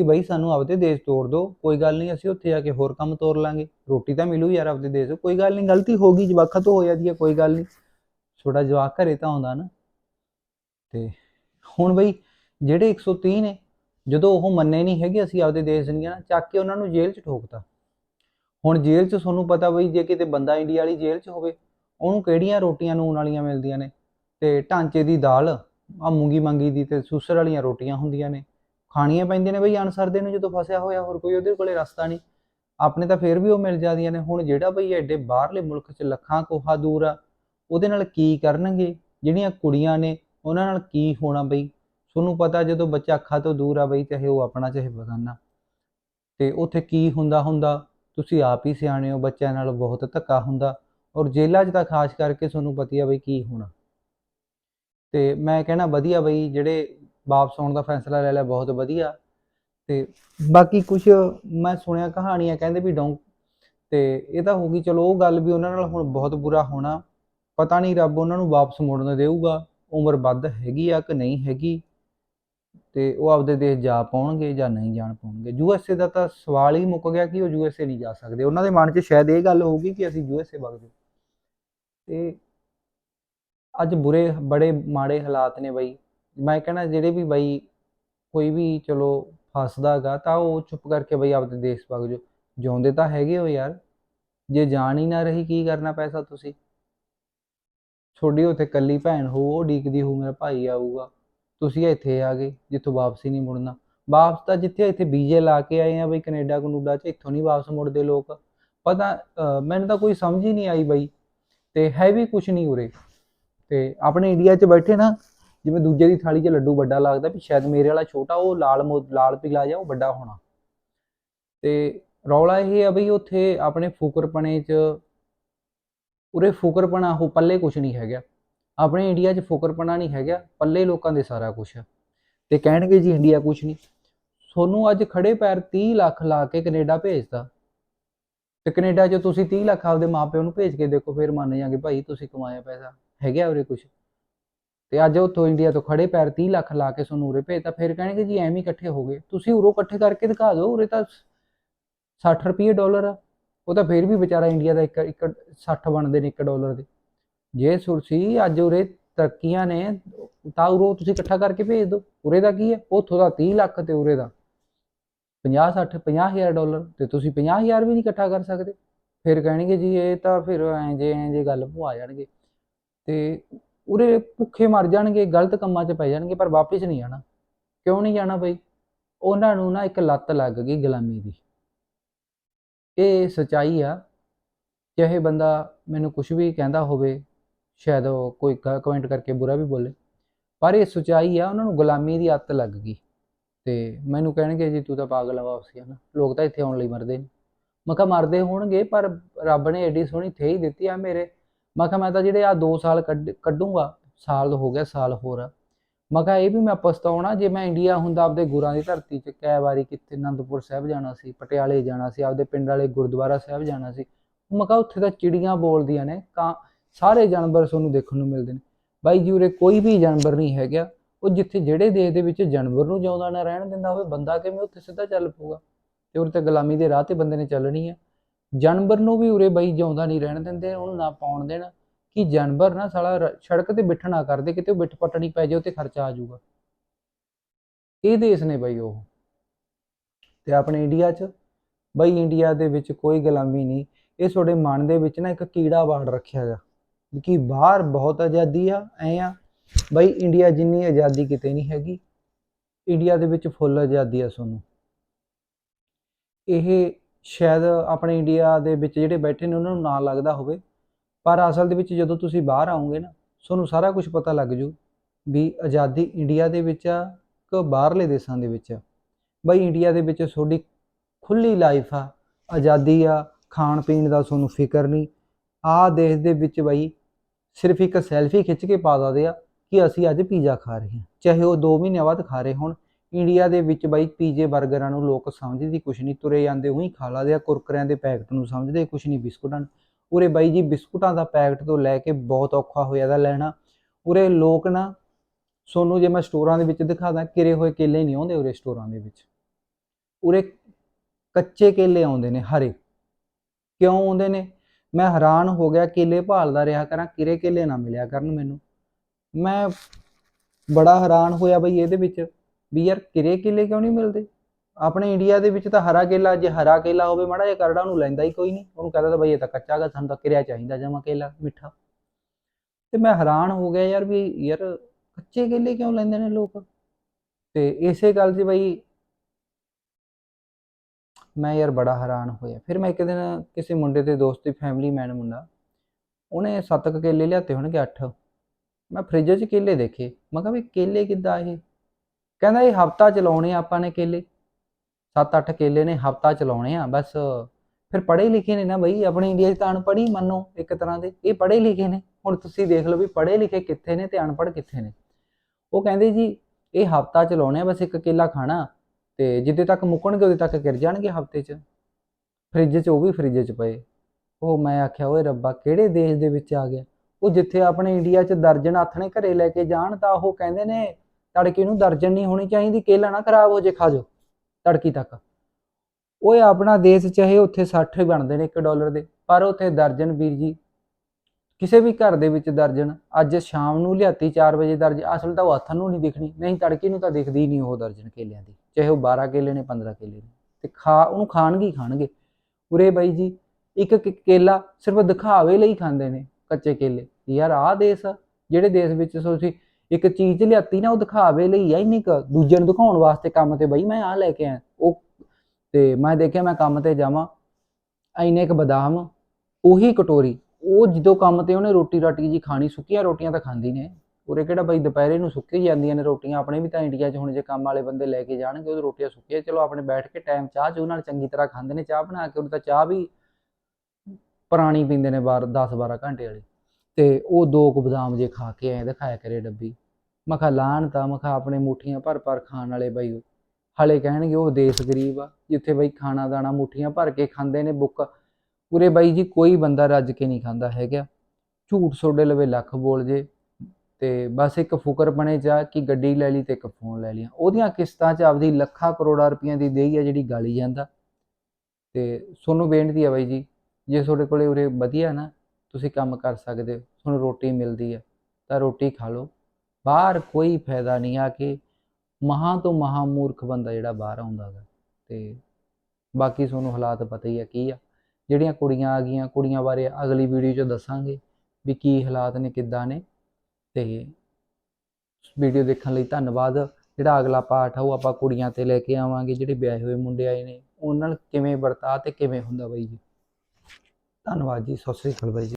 ਕਿ ਬਈ ਸਾਨੂੰ ਆਪਦੇ ਦੇਸ਼ ਤੋੜ ਦਿਓ, ਕੋਈ ਗੱਲ ਨਹੀਂ ਅਸੀਂ ਉੱਥੇ ਜਾ ਕੇ ਹੋਰ ਕੰਮ ਤੋਰ ਲਾਂਗੇ। ਰੋਟੀ ਤਾਂ ਮਿਲੂ ਯਾਰ ਆਪਦੇ ਦੇਸ਼ ਕੋਈ ਗੱਲ ਨਹੀਂ, ਗਲਤੀ ਹੋ ਗਈ ਜਵਾਕਾਂ ਤੋਂ ਹੋ ਜਾਂਦੀ ਹੈ, ਕੋਈ ਗੱਲ ਨਹੀਂ। ਛੋਟਾ ਜਵਾਕ ਘਰੇ ਤਾਂ ਆਉਂਦਾ ਨਾ। ਤੇ ਹੁਣ ਬਈ ਜਿਹੜੇ 130 ਨੇ, ਜਦੋਂ ਉਹ ਮੰਨੇ ਨਹੀਂ ਹੈਗੇ ਅਸੀਂ ਆਪਦੇ ਦੇਸ਼ ਨਹੀਂ ਜਾਣਾ ਚੱਕ ਕੇ ਉਹਨਾਂ ਨੂੰ ਜੇਲ੍ਹ 'ਚ ਠੋਕਤਾ। ਹੁਣ ਜੇਲ੍ਹ 'ਚ ਤੁਹਾਨੂੰ ਪਤਾ ਬਈ ਜੇ ਕਿਤੇ ਬੰਦਾ ਇੰਡੀਆ ਵਾਲੀ ਜੇਲ੍ਹ 'ਚ ਹੋਵੇ, ਉਹਨੂੰ ਕਿਹੜੀਆਂ ਰੋਟੀਆਂ ਨੂਨ ਵਾਲੀਆਂ ਮਿਲਦੀਆਂ ਨੇ? ਤੇ ਢਾਂਚੇ ਦੀ ਦਾਲ ਆ ਮੂੰਗੀ ਮੰਗੀ ਦੀ ਤੇ ਸੂਸਰ ਵਾਲੀਆਂ ਰੋਟੀਆਂ ਹੁੰਦੀਆਂ ਨੇ। ਖਾਣੀਆਂ ਪੈਂਦੀਆਂ ਨੇ ਬਈ ਅਨਸਰ ਦੇ ਨੂੰ ਜਦੋਂ ਫਸਿਆ ਹੋਇਆ, ਹੋਰ ਕੋਈ ਉਹਦੇ ਕੋਲੇ ਰਸਤਾ ਨਹੀਂ। ਆਪਣੇ ਤਾਂ ਫੇਰ ਵੀ ਉਹ ਮਿਲ ਜਾਂਦੀਆਂ ਨੇ। ਹੁਣ ਜਿਹੜਾ ਬਈ ਐਡੇ ਬਾਹਰਲੇ ਮੁਲਕ 'ਚ ਲੱਖਾਂ ਕੋਹਾ ਦੂਰ ਆ, ਉਹਦੇ ਨਾਲ ਕੀ ਕਰਨਗੇ? ਜਿਹੜੀਆਂ ਕੁੜੀਆਂ ਨੇ, ਉਹਨਾਂ ਨਾਲ ਕੀ ਹੋਣਾ ਬਈ? ਤੁਹਾਨੂੰ ਪਤਾ ਜਦੋਂ ਬੱਚਾ ਅੱਖਾਂ ਤੋਂ ਦੂਰ ਆ ਬਈ, ਚਾਹੇ ਉਹ ਆਪਣਾ, ਚਾਹੇ ਬਗਾਨਾ। ਤੇ ਉੱਥੇ ਕੀ ਹੁੰਦਾ ਹੁੰਦਾ? ਤੁਸੀਂ ਆਪ ਹੀ ਸਿਆਣੇ ਹੋ, ਬੱਚਿਆਂ ਨਾਲ ਬਹੁਤ ਧੱਕਾ ਹੁੰਦਾ। ਔਰ ਜੇਲ੍ਹਾਂ 'ਚ ਤਾਂ ਖਾਸ ਕਰਕੇ ਤੁਹਾਨੂੰ ਪਤਾ ਹੀ ਆ ਬਈ ਕੀ ਹੋਣਾ। ਤੇ ਮੈਂ ਕਹਿਣਾ ਵਧੀਆ ਬਈ, ਜਿਹੜੇ ਵਾਪਸ ਆਉਣ ਦਾ ਫੈਸਲਾ ਲੈ ਲਿਆ, ਬਹੁਤ ਵਧੀਆ। ਤੇ ਬਾਕੀ ਕੁਝ ਮੈਂ ਸੁਣਿਆ ਕਹਾਣੀਆਂ ਕਹਿੰਦੇ ਵੀ ਡੌਂਕ, ਤੇ ਇਹ ਤਾਂ ਹੋ ਗਈ, ਚਲੋ ਉਹ ਗੱਲ ਵੀ ਉਹਨਾਂ ਨਾਲ ਹੁਣ ਬਹੁਤ ਬੁਰਾ ਹੋਣਾ। ਪਤਾ ਨਹੀਂ ਰੱਬ ਉਹਨਾਂ ਨੂੰ ਵਾਪਸ ਮੋੜਨ ਦੇਊਗਾ, ਉਮਰ ਵੱਧ ਹੈਗੀ ਆ ਕਿ ਨਹੀਂ ਹੈਗੀ? ਤੇ ਉਹ ਆਪਦੇ ਦੇਸ਼ ਜਾ ਪਾਉਣਗੇ ਜਾਂ ਨਹੀਂ ਜਾਣ ਪਾਉਣਗੇ? ਯੂਐਸਏ ਦਾ ਤਾਂ ਸਵਾਲ ਹੀ ਮੁੱਕ ਗਿਆ ਕਿ ਉਹ ਯੂਐਸਏ ਨਹੀਂ ਜਾ ਸਕਦੇ। ਉਹਨਾਂ ਦੇ ਮਨ 'ਚ ਸ਼ਾਇਦ ਇਹ ਗੱਲ ਹੋਊਗੀ ਕਿ ਅਸੀਂ ਯੂਐਸਏ ਵਗ ਜਾਓ ਤੇ ਅੱਜ ਬੁਰੇ, ਬੜੇ ਮਾੜੇ ਹਾਲਾਤ ਨੇ ਬਈ। ਮੈਂ ਕਹਿੰਦਾ ਜਿਹੜੇ ਵੀ ਬਈ ਕੋਈ ਵੀ ਚਲੋ ਫਸਦਾਗਾ ਤਾਂ ਉਹ ਚੁੱਪ ਕਰਕੇ ਬਈ ਆਪਦੇ ਦੇਸ਼ ਵਗ ਜਾਓ ਜਿਉਂਦੇ ਤਾਂ ਹੈਗੇ ਹੋ ਯਾਰ। ਜੇ ਜਾਣ ਹੀ ਨਾ ਰਹੀ ਕੀ ਕਰਨਾ ਪੈਸਾ ਤੁਸੀਂ? ਛੋਡੀ ਉੱਥੇ ਕੱਲੀ ਭੈਣ ਹੋ ਉਹ ਡੀਕਦੀ ਹੋ ਮੇਰਾ ਭਾਈ ਆਊਗਾ। ਤੁਸੀਂ ਇੱਥੇ ਆ ਗਏ, ਜਿੱਥੋਂ ਵਾਪਸੀ ਨਹੀਂ ਮੁੜਨਾ। ਵਾਪਸ ਤਾਂ ਜਿੱਥੇ ਇੱਥੇ ਵੀਜ਼ੇ ਲਾ ਕੇ ਆਏ ਆ ਬਈ ਕੈਨੇਡਾ, ਕਨੂਡਾ, ਚ ਇੱਥੋਂ ਨਹੀਂ ਵਾਪਸ ਮੁੜਦੇ ਲੋਕ। ਪਤਾ ਮੈਨੂੰ ਤਾਂ ਕੋਈ ਸਮਝ ਹੀ ਨਹੀਂ ਆਈ ਬਈ। ਤੇ ਹੈ ਵੀ ਕੁਛ ਨਹੀਂ ਉਰੇ। ਤੇ ਆਪਣੇ ਇੰਡੀਆ 'ਚ ਬੈਠੇ ਨਾ ਜਿਵੇਂ ਦੂਜੇ ਦੀ ਥਾਲੀ 'ਚ ਲੱਡੂ ਵੱਡਾ ਲੱਗਦਾ ਵੀ ਸ਼ਾਇਦ ਮੇਰੇ ਵਾਲਾ ਛੋਟਾ, ਉਹ ਲਾਲ ਮੋ- ਲਾਲ ਪੀਲਾ ਜਿਹਾ ਉਹ ਵੱਡਾ ਹੋਣਾ। ਤੇ ਰੌਲਾ ਇਹ ਆ ਬਈ ਉੱਥੇ ਆਪਣੇ ਫੁਕਰਪਣੇ 'ਚ ਉਰੇ ਫੁਕਰਪਣਾ ਉਹ ਪੱਲੇ ਕੁਛ ਨਹੀਂ ਹੈਗਾ। ਆਪਣੇ ਇੰਡੀਆ 'ਚ ਫੁਕਰਪਣਾ ਨਹੀਂ ਹੈਗਾ, ਪੱਲੇ ਲੋਕਾਂ ਦੇ ਸਾਰਾ ਕੁਛ ਆ। ਤੇ ਕਹਿਣਗੇ ਜੀ ਇੰਡੀਆ ਕੁਛ ਨਹੀਂ। ਤੁਹਾਨੂੰ ਅੱਜ ਖੜੇ ਪੈਰ 30 ਲੱਖ ਲਾ ਕੇ ਕੈਨੇਡਾ ਭੇਜਦਾ ਤੇ ਕੈਨੇਡਾ 'ਚ ਤੁਸੀਂ 30 ਲੱਖ ਆਪਦੇ ਮਾਪਿਆਂ ਨੂੰ ਭੇਜ ਕੇ ਦੇਖੋ, ਫਿਰ ਮੰਨ ਜਾਗੇ ਭਾਈ ਤੁਸੀਂ ਕਮਾਇਆ ਪੈਸਾ, ਹੈਗਾ ਉਰੇ ਕੁਛ? ਤੇ ਅੱਜ ਉੱਥੋਂ ਇੰਡੀਆ ਤੋਂ ਖੜੇ ਪੈਰ 30 ਲੱਖ ਲਾ ਕੇ ਤੁਹਾਨੂੰ ਉਰੇ ਭੇਜਤਾ, ਫਿਰ ਕਹਿਣਗੇ ਜੀ ਐਵੇਂ ਇਕੱਠੇ ਹੋ ਗਏ। ਤੁਸੀਂ ਉਰੋਂ ਇਕੱਠੇ ਕਰਕੇ ਦਿਖਾ ਦਿਓ, ਉਰੇ ਤਾਂ 60 ਰੁਪਏ ਡਾਲਰ ਆ। ਉਹ ਤਾਂ ਫਿਰ ਵੀ ਵਿਚਾਰਾ ਇੰਡੀਆ ਦਾ ਇੱਕ ਇੱਕ 60 ਬਣਦੇ ਨੇ 1 ਡਾਲਰ ਦੇ। ਜੇ ਸੁਰਸੀ ਅੱਜ ਉਰੇ ਤਰੱਕੀਆਂ ਨੇ, ਤਾਂ ਉਰੋਂ ਤੁਸੀਂ ਇਕੱਠਾ ਕਰਕੇ ਭੇਜ ਦਿਓ। ਉਰੇ ਦਾ ਕੀ ਹੈ ਉੱਥੋਂ ਦਾ 30 ਲੱਖ ਤੇ ਉਰੇ ਦਾ। 50 60 50000 ਡਾਲਰ ਤੇ ਤੁਸੀਂ 50000 ਵੀ ਨਹੀਂ ਇਕੱਠਾ ਕਰ ਸਕਦੇ। ਫਿਰ ਕਹਿਣਗੇ ਜੀ, ਇਹ ਤਾਂ ਫਿਰ ਐਂ ਜੇ ਐਂ ਜੇ ਗੱਲ ਭੁਆ ਜਾਣਗੇ। ਤੇ ਉਰੇ ਭੁੱਖੇ ਮਰ ਜਾਣਗੇ, ਗਲਤ ਕੰਮਾਂ 'ਚ ਪੈ ਜਾਣਗੇ, ਪਰ ਵਾਪਿਸ ਨਹੀਂ ਆਣਾ ਕਿਉਂ ਨਹੀਂ ਜਾਣਾ ਬਈ? ਉਹਨਾਂ ਨੂੰ ਨਾ ਇੱਕ ਲੱਤ ਲੱਗ ਗਈ ਗੁਲਾਮੀ ਦੀ। ਇਹ ਸਚਾਈ ਆ। ਚਾਹੇ ਬੰਦਾ ਮੈਨੂੰ ਕੁਝ ਵੀ ਕਹਿੰਦਾ ਹੋਵੇ, ਸ਼ਾਇਦ ਉਹ ਕੋਈ ਕਮੈਂਟ ਕਰਕੇ ਬੁਰਾ ਵੀ ਬੋਲੇ। ਪਰ ਇਹ ਸਚਾਈ ਆ, ਉਹਨਾਂ ਨੂੰ ਗੁਲਾਮੀ ਦੀ ਅੱਤ ਲੱਗ ਗਈ। ਤੇ ਮੈਨੂੰ ਕਹਿਣਗੇ, ਜੀ ਤੂੰ ਤਾਂ ਪਾਗਲ ਆ, ਵਾਪਸੀ ਨਾ। ਲੋਕ ਤਾਂ ਇੱਥੇ ਆਉਣ ਲਈ ਮਰਦੇ ਨੇ। ਮੈਂ ਕਿਹਾ, ਮਰਦੇ ਹੋਣਗੇ, ਪਰ ਰੱਬ ਨੇ ਐਡੀ ਸੋਹਣੀ ਥੇ ਹੀ ਦਿੱਤੀ ਆ ਮੇਰੇ ਮੈਂ ਕਿਹਾ, ਮੈਂ ਤਾਂ ਜਿਹੜੇ ਆ 2 ਸਾਲ ਕੱਢ- ਕੱਢੂੰਗਾ, ਸਾਲ ਹੋ ਗਿਆ, ਸਾਲ ਹੋਰ ਆ। ਮੈਂ ਕਿਹਾ, ਇਹ ਵੀ ਮੈਂ ਪਛਤਾਉਣਾ, ਜੇ ਮੈਂ ਇੰਡੀਆ ਹੁੰਦਾ ਆਪਦੇ ਗੁਰਾਂ ਦੀ ਧਰਤੀ 'ਚ ਕਈ ਵਾਰੀ ਕਿਤੇ ਅਨੰਦਪੁਰ ਸਾਹਿਬ ਜਾਣਾ ਸੀ, ਪਟਿਆਲੇ ਜਾਣਾ ਸੀ, ਆਪਦੇ ਪਿੰਡ ਵਾਲੇ ਗੁਰਦੁਆਰਾ ਸਾਹਿਬ ਜਾਣਾ ਸੀ। ਮੈਂ ਕਿਹਾ, ਉੱਥੇ ਤਾਂ ਚਿੜੀਆਂ ਬੋਲਦੀਆਂ ਨੇ ਕਾਂ ਸਾਰੇ ਜਾਨਵਰ ਤੁਹਾਨੂੰ ਦੇਖਣ ਨੂੰ ਮਿਲਦੇ ਨੇ। ਬਾਈ ਜੀ, ਉਰੇ ਕੋਈ ਵੀ ਜਾਨਵਰ ਨਹੀਂ ਹੈਗਾ। ਉਹ ਜਿੱਥੇ ਜਿਹੜੇ ਦੇਸ਼ ਦੇ ਵਿੱਚ ਜਾਨਵਰ ਨੂੰ ਜਿਉਂਦਾ ਨਾ ਰਹਿਣ ਦਿੰਦਾ ਹੋਵੇ, ਬੰਦਾ ਕਿਵੇਂ ਉੱਥੇ ਸਿੱਧਾ ਚੱਲ ਪਊਗਾ? ਤੇ ਉਰੇ ਤਾਂ ਗੁਲਾਮੀ ਦੇ ਰਾਹ ਤੇ ਬੰਦੇ ਨੇ ਚੱਲਣੀ ਹੈ ਜਾਨਵਰ ਨੂੰ ਵੀ ਉਰੇ ਬਾਈ ਜਿਉਂਦਾ ਨਹੀਂ ਰਹਿਣ ਦਿੰਦੇ, ਉਹਨੂੰ ਨਾ ਪਾਉਣ ਦੇਣ। ਕਿ ਜਾਨਵਰ ਨਾ ਸਾਲਾ ਸੜਕ ਤੇ ਬਿੱਠ ਨਾ ਕਰਦੇ ਕਿਤੇ ਉਹ ਬਿਠ ਪਟਣੀ ਪੈ ਜਾਏ ਤੇ ਖਰਚਾ ਆ ਜਾਊਗਾ। ਇਹ ਦੇਸ਼ ਨੇ ਬਾਈ ਉਹ। ਤੇ ਆਪਣੇ ਇੰਡੀਆ 'ਚ, ਬਈ ਇੰਡੀਆ ਦੇ ਵਿੱਚ ਕੋਈ ਗੁਲਾਮੀ ਨਹੀਂ। ਇਹ ਤੁਹਾਡੇ ਮਨ ਦੇ ਵਿੱਚ ਨਾ ਇੱਕ ਕੀੜਾ ਵਾੜ ਰੱਖਿਆ ਗਾ ਵੀ ਕਿ ਬਾਹਰ ਬਹੁਤ ਆਜ਼ਾਦੀ ਆ, ਐ ਆ। ਬਈ ਇੰਡੀਆ ਜਿੰਨੀ ਆਜ਼ਾਦੀ ਕਿਤੇ ਨਹੀਂ ਹੈਗੀ। ਇੰਡੀਆ ਦੇ ਵਿੱਚ ਫੁੱਲ ਆਜ਼ਾਦੀ ਆ ਤੁਹਾਨੂੰ। ਇਹ ਸ਼ਾਇਦ ਆਪਣੇ ਇੰਡੀਆ ਦੇ ਵਿੱਚ ਜਿਹੜੇ ਬੈਠੇ ਨੇ ਉਹਨਾਂ ਨੂੰ ਨਾ ਲੱਗਦਾ ਹੋਵੇ, ਪਰ ਅਸਲ ਦੇ ਵਿੱਚ ਜਦੋਂ ਤੁਸੀਂ ਬਾਹਰ ਆਓਗੇ ਨਾ, ਤੁਹਾਨੂੰ ਸਾਰਾ ਕੁਝ ਪਤਾ ਲੱਗ ਜੂ ਵੀ ਆਜ਼ਾਦੀ ਇੰਡੀਆ ਦੇ ਵਿੱਚ ਆ ਕਿ ਬਾਹਰਲੇ ਦੇਸ਼ਾਂ ਦੇ ਵਿੱਚ ਆ। ਬਈ ਇੰਡੀਆ ਦੇ ਵਿੱਚ ਤੁਹਾਡੀ ਖੁੱਲੀ ਲਾਈਫ ਆ, ਆਜ਼ਾਦੀ ਆ ਖਾਣ ਪੀਣ ਦਾ ਤੁਹਾਨੂੰ ਫਿਕਰ ਨਹੀਂ। ਆ ਦੇਸ਼ ਦੇ ਵਿੱਚ ਬਈ ਸਿਰਫ ਇੱਕ ਸੈਲਫੀ ਖਿੱਚ ਕੇ ਪਾ ਦਿੰਦੇ ਆ ਕਿ ਅਸੀਂ ਅੱਜ ਪੀਜ਼ਾ ਖਾ ਰਹੇ ਹਾਂ, ਚਾਹੇ ਉਹ 2 ਮਹੀਨਿਆਂ ਬਾਅਦ ਖਾ ਰਹੇ ਹੋਣ ਇੰਡੀਆ ਦੇ ਵਿੱਚ ਬਾਈ ਪੀਜ਼ੇ 버ਗਰਾਂ ਨੂੰ ਲੋਕ ਸਮਝਦੇ ਕੁਛ ਨਹੀਂ, ਤੁਰੇ ਜਾਂਦੇ ਉਹੀ ਖਾ ਲਾਦੇ ਆ, ਕੁਰਕਰਿਆਂ ਦੇ ਪੈਕਟ ਨੂੰ ਸਮਝਦੇ ਕੁਛ ਨਹੀਂ ਬਿਸਕੁਟਾਂ ਨੂੰ। ਉਰੇ ਬਾਈ ਜੀ ਬਿਸਕੁਟਾਂ ਦਾ ਪੈਕਟ ਤੋਂ ਲੈ ਕੇ ਬਹੁਤ ਔਖਾ ਹੋਇਆ ਜਾਂਦਾ ਲੈਣਾ। ਉਰੇ ਲੋਕ ਨਾ, ਸੋਨੂੰ ਜੇ ਮੈਂ ਸਟੋਰਾਂ ਦੇ ਵਿੱਚ ਦਿਖਾਦਾ ਕਿਰੇ ਹੋਏ ਕੇਲੇ ਨਹੀਂ ਆਉਂਦੇ ਉਰੇ ਸਟੋਰਾਂ ਦੇ ਵਿੱਚ। ਉਰੇ ਕੱਚੇ ਕੇਲੇ ਆਉਂਦੇ ਨੇ ਹਰੇ। ਕਿਉਂ ਆਉਂਦੇ ਨੇ? ਮੈਂ ਹੈਰਾਨ ਹੋ ਗਿਆ, ਕੇਲੇ ਭਾਲਦਾ ਰਿਹਾ ਕਰਾਂ, ਕਿਰੇ ਕੇਲੇ ਨਾ ਮਿਲਿਆ ਕਰਨ ਮੈਨੂੰ। ਮੈਂ ਬੜਾ ਹੈਰਾਨ ਹੋਇਆ ਬਈ ਇਹਦੇ ਵਿੱਚ। ਵੀ ਯਾਰ ਕਿਰੇ ਕੇਲੇ ਕਿਉਂ ਨਹੀਂ ਮਿਲਦੇ? ਆਪਣੇ ਇੰਡੀਆ ਦੇ ਵਿੱਚ ਤਾਂ ਹਰਾ ਕੇਲਾ, ਜੇ ਹਰਾ ਕੇਲਾ ਹੋਵੇ ਮਾੜਾ ਜਿਹਾ ਕਰੜਾ ਉਹਨੂੰ ਲੈਂਦਾ ਹੀ ਕੋਈ ਨਹੀਂ। ਉਹਨੂੰ ਕਹਿੰਦਾ ਤਾਂ ਬਈ ਇਹ ਤਾਂ ਕੱਚਾ ਗਾ, ਸਾਨੂੰ ਤਾਂ ਕਿਰਿਆ ਚਾਹੀਦਾ ਜਮਾ ਕੇਲਾ, ਮਿੱਠਾ। ਤੇ ਮੈਂ ਹੈਰਾਨ ਹੋ ਗਿਆ ਯਾਰ ਵੀ ਯਾਰ ਕੱਚੇ ਕੇਲੇ ਕਿਉਂ ਲੈਂਦੇ ਨੇ ਲੋਕ? ਤੇ ਇਸੇ ਗੱਲ 'ਚ ਬਈ ਮੈਂ ਯਾਰ ਬੜਾ ਹੈਰਾਨ ਹੋਇਆ। ਫਿਰ ਮੈਂ ਇੱਕ ਦਿਨ ਕਿਸੇ ਮੁੰਡੇ ਦੇ ਦੋਸਤ ਦੀ ਫੈਮਿਲੀ ਮੈਨ ਮੁੰਡਾ, ਉਹਨੇ ਸੱਤ ਕੁ ਕੇਲੇ ਲਿਆਤੇ ਹੋਣਗੇ, ਅੱਠ। ਮੈਂ ਫ੍ਰਿਜ 'ਚ ਕੇਲੇ ਦੇਖੇ। ਮੈਂ ਕਿਹਾ ਵੀ ਕੇਲੇ ਕਿੱਦਾਂ ਇਹ? ਕਹਿੰਦਾ ਇਹ ਹਫਤਾ ਚਲਾਉਣੇ ਆ ਆਪਾਂ ਨੇ ਕੇਲੇ। ਸੱਤ ਅੱਠ ਕੇਲੇ ਨੇ ਹਫਤਾ ਚਲਾਉਣੇ ਆ, ਬਸ ਫਿਰ ਪੜ੍ਹੇ ਲਿਖੇ ਨੇ ਨਾ ਬਈ, ਆਪਣੇ ਇੰਡੀਆ 'ਚ ਤਾਂ ਅਨਪੜ੍ਹ ਹੀ ਮੰਨੋ ਇੱਕ ਤਰ੍ਹਾਂ ਦੇ। ਇਹ ਪੜ੍ਹੇ ਲਿਖੇ ਨੇ। ਹੁਣ ਤੁਸੀਂ ਦੇਖ ਲਓ ਵੀ ਪੜ੍ਹੇ ਲਿਖੇ ਕਿੱਥੇ ਨੇ ਤੇ ਅਨਪੜ੍ਹ ਕਿੱਥੇ ਨੇ। ਉਹ ਕਹਿੰਦੇ ਜੀ, ਇਹ ਹਫਤਾ ਚਲਾਉਣੇ ਆ, ਬਸ ਇੱਕ ਕੇਲਾ ਖਾਣਾ ਤੇ ਜਿੱਦੇ ਤੱਕ ਮੁੱਕਣਗੇ ਉਦੋਂ ਤੱਕ ਗਿਰ ਜਾਣਗੇ ਹਫ਼ਤੇ 'ਚ। ਫ੍ਰਿਜ 'ਚ ਉਹ ਵੀ ਫ੍ਰਿਜ 'ਚ ਪਏ। ਉਹ ਮੈਂ ਆਖਿਆ, ਓਏ ਰੱਬਾ, ਕਿਹੜੇ ਦੇਸ਼ ਦੇ ਵਿੱਚ ਆ ਗਿਆ? ਉਹ ਜਿੱਥੇ ਆਪਣੇ ਇੰਡੀਆ 'ਚ ਦਰਜਨ ਆਥਣੇ ਘਰੇ ਲੈ ਕੇ ਜਾਣ ਤਾਂ ਉਹ ਕਹਿੰਦੇ ਨੇ ਤੜਕੇ ਨੂੰ ਦਰਜਨ ਨਹੀਂ ਹੋਣੀ ਚਾਹੀਦੀ, ਕੇਲਾ ਨਾ ਖਰਾਬ ਹੋ ਜੇ, ਖਾ ਜੋ ਤੜਕੀ ਤੱਕ। ਓਏ ਆਪਣਾ ਦੇਸ਼ ਚਾਹੇ ਉੱਥੇ 60 ਬਣਦੇ ਨੇ 1 ਡਾਲਰ ਦੇ, ਪਰ ਉੱਥੇ ਦਰਜਨ ਵੀਰ ਜੀ, ਕਿਸੇ ਵੀ ਘਰ ਦੇ ਵਿੱਚ ਦਰਜਨ, ਅੱਜ ਸ਼ਾਮ ਨੂੰ ਲਿਆਤੀ 4 ਵਜੇ ਦਰਜ, ਅਸਲ ਤਾਂ ਉਹ ਹੱਥਾਂ ਨੂੰ ਨਹੀਂ ਦਿਖਣੀ, ਨਹੀਂ ਤੜਕੇ ਨੂੰ ਤਾਂ ਦਿਖਦੀ ਨਹੀਂ ਉਹ ਦਰਜਨ ਕੇਲਿਆਂ ਦੀ, ਚਾਹੇ ਉਹ 12 ਕੇਲੇ ਨੇ 15 ਕੇਲੇ ਨੇ, ਤੇ ਖਾ, ਉਹਨੂੰ ਖਾਣਗੇ ਹੀ ਖਾਣਗੇ। ਉਰੇ ਬਾਈ ਜੀ, ਇੱਕ ਇੱਕ ਕੇਲਾ ਸਿਰਫ ਦਿਖਾਵੇ ਲਈ ਖਾਂਦੇ ਨੇ ਕੱਚੇ ਕੇਲੇ, ਯਾਰ ਆਹ ਦੇਸ਼ ਆ, ਜਿਹੜੇ ਦੇਸ਼ ਵਿੱਚ ਤੁਸੀਂ ਇੱਕ ਚੀਜ਼ ਲਿਆਤੀ ਨਾ ਉਹ ਦਿਖਾਵੇ ਲਈ ਆ ਇੰਨੀ ਕੁ ਦੂਜੇ ਨੂੰ ਦਿਖਾਉਣ ਵਾਸਤੇ ਕੰਮ ਤੇ ਬਈ ਮੈਂ ਆਹ ਲੈ ਕੇ ਆਇਆ। ਉਹ ਤੇ ਮੈਂ ਦੇਖਿਆ ਮੈਂ ਕੰਮ ਤੇ ਜਾਵਾਂ, ਇੰਨੇ ਇੱਕ ਬਦਾਮ, ਉਹੀ ਕਟੋਰੀ। ਉਹ ਜਦੋਂ ਕੰਮ ਤੇ ਉਹਨੇ ਰੋਟੀ ਰਾਟੀ ਜੀ ਖਾਣੀ, ਸੁੱਕੀਆਂ ਰੋਟੀਆਂ ਤਾਂ ਖਾਂਦੀ ਨੇ। ਉਰੇ ਕਿਹੜਾ ਬਈ ਦੁਪਹਿਰੇ ਨੂੰ ਸੁੱਕੀ ਜਾਂਦੀਆਂ ਨੇ ਰੋਟੀਆਂ, ਆਪਣੇ ਵੀ ਤਾਂ ਇੰਡੀਆ 'ਚ ਹੁਣ ਜੇ ਕੰਮ ਵਾਲੇ ਬੰਦੇ ਲੈ ਕੇ ਜਾਣਗੇ, ਉਹ ਰੋਟੀਆਂ ਸੁੱਕੀਆਂ ਚਲੋ ਆਪਣੇ ਬੈਠ ਕੇ ਟਾਈਮ ਚਾਹ ਚੂਹ ਨਾਲ ਚੰਗੀ ਤਰ੍ਹਾਂ ਖਾਂਦੇ ਨੇ, ਚਾਹ ਬਣਾ ਕੇ ਉਹ ਤਾਂ ਚਾਹ ਵੀ ਪੁਰਾਣੀ ਪੀਂਦੇ ਨੇ ਬਾਰ 10 12 ਘੰਟੇ ਵਾਲੀ। ਤੇ ਉਹ ਦੋ ਕੁ ਬਦਾਮ ਜੇ ਖਾ ਕੇ ਐਂ ਦਿਖਾਇਆ ਕਰੇ ਡੱਬੀ। ਮੈਂ ਕਿਹਾ ਲਾਹਣ ਤਾਂ, ਮੈਂ ਕਿਹਾ, ਆਪਣੇ ਮੁੱਠੀਆਂ ਭਰ ਭਰ ਖਾਣ ਵਾਲੇ ਬਾਈ ਉਹ। ਹਲੇ ਕਹਿਣਗੇ, ਉਹ ਦੇਸ਼ ਗਰੀਬ ਆ, ਜਿੱਥੇ ਬਈ ਖਾਣਾ ਦਾਣਾ ਮੁੱਠੀਆਂ ਭਰ ਕੇ ਖਾਂਦੇ ਨੇ ਬੁੱਕ। ਉਰੇ ਬਾਈ ਜੀ ਕੋਈ ਬੰਦਾ ਰੱਜ ਕੇ ਨਹੀਂ ਖਾਂਦਾ ਹੈਗਾ। ਝੂਠ ਸੋਡੇ ਲਵੇ ਲੱਖ ਬੋਲ ਜੇ। ਤੇ ਬਸ ਇੱਕ ਫੁਕਰ ਬਣੇ ਜਾ ਕਿ ਗੱਡੀ ਲੈ ਲਈ ਤੇ ਇੱਕ ਫੋਨ ਲੈ ਲਿਆ। ਉਹਦੀਆਂ ਕਿਸ਼ਤਾਂ 'ਚ ਆਪਦੀ ਲੱਖਾਂ ਕਰੋੜਾਂ ਰੁਪਈਆਂ ਦੀ ਦੇਈ ਆ ਜਿਹੜੀ ਗਾਲੀ ਜਾਂਦਾ। ਤੇ ਤੁਹਾਨੂੰ ਬੇਨਤੀ ਆ ਬਾਈ ਜੀ, ਜੇ ਤੁਹਾਡੇ ਕੋਲੇ ਉਰੇ ਵਧੀਆ ਨਾ ਤੁਸੀਂ ਕੰਮ ਕਰ ਸਕਦੇ ਹੋ, ਤੁਹਾਨੂੰ ਰੋਟੀ ਮਿਲਦੀ ਹੈ ਤਾਂ ਰੋਟੀ ਖਾ ਲਓ। ਬਾਹਰ ਕੋਈ ਫਾਇਦਾ ਨਹੀਂ ਆ ਕੇ ਮਹਾਂ ਤੋਂ ਮਹਾਂ ਮੂਰਖ ਬੰਦਾ ਜਿਹੜਾ ਬਾਹਰ ਆਉਂਦਾ ਗਾ। ਤੇ ਬਾਕੀ ਤੁਹਾਨੂੰ ਹਾਲਾਤ ਪਤਾ ਹੀ ਆ ਕੀ ਆ। ਜਿਹੜੀਆਂ ਕੁੜੀਆਂ ਆ ਗਈਆਂ, ਕੁੜੀਆਂ ਬਾਰੇ ਅਗਲੀ ਵੀਡੀਓ 'ਚ ਦੱਸਾਂਗੇ ਵੀ ਕੀ ਹਾਲਾਤ ਨੇ, ਕਿੱਦਾਂ ਨੇ। ਤੇ ਵੀਡੀਓ ਦੇਖਣ ਲਈ ਧੰਨਵਾਦ। ਜਿਹੜਾ ਅਗਲਾ ਪਾਠ ਆ, ਉਹ ਆਪਾਂ ਕੁੜੀਆਂ ਤੇ ਲੈ ਕੇ ਆਵਾਂਗੇ, ਜਿਹੜੇ ਵਿਆਹੇ ਹੋਏ ਮੁੰਡੇ ਆਏ ਨੇ, ਉਹਨਾਂ ਨਾਲ ਕਿਵੇਂ ਵਰਤਾਅ ਤੇ ਕਿਵੇਂ ਹੁੰਦਾ ਬਾਈ ਜੀ। ਧੰਨਵਾਦ ਜੀ, ਸਤਿ ਸ੍ਰੀ ਅਕਾਲ ਬਾਈ ਜੀ।